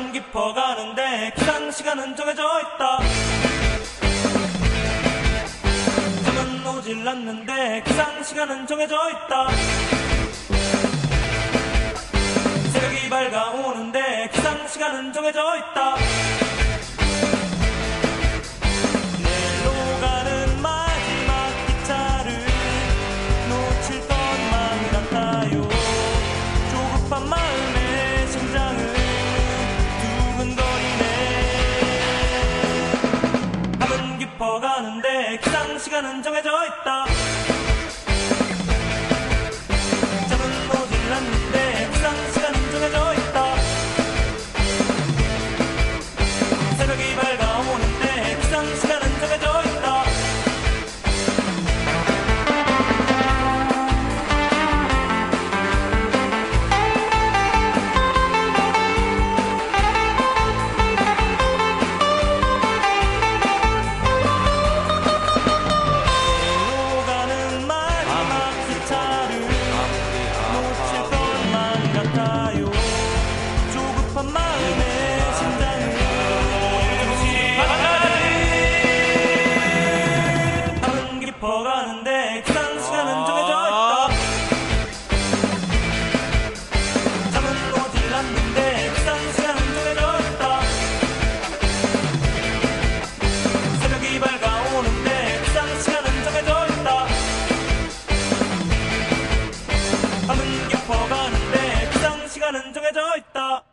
밤은 깊어가는데 기상 시간은 정해져 있다. 잠은 오질 않는데 기상 시간은 정해져 있다. 새벽이 밝아오는데 기상 시간은 정해져 있다 시간은 정해져 있다. 걸어가는데 구상 시간은 정해져 있다. 잠은 오질 않는데 구상 시간은 정해져 있다. 새벽이 밝아오는데 구상 시간은 정해져 있다. 밤은 깊어가는데 구상 시간은 정해져 있다.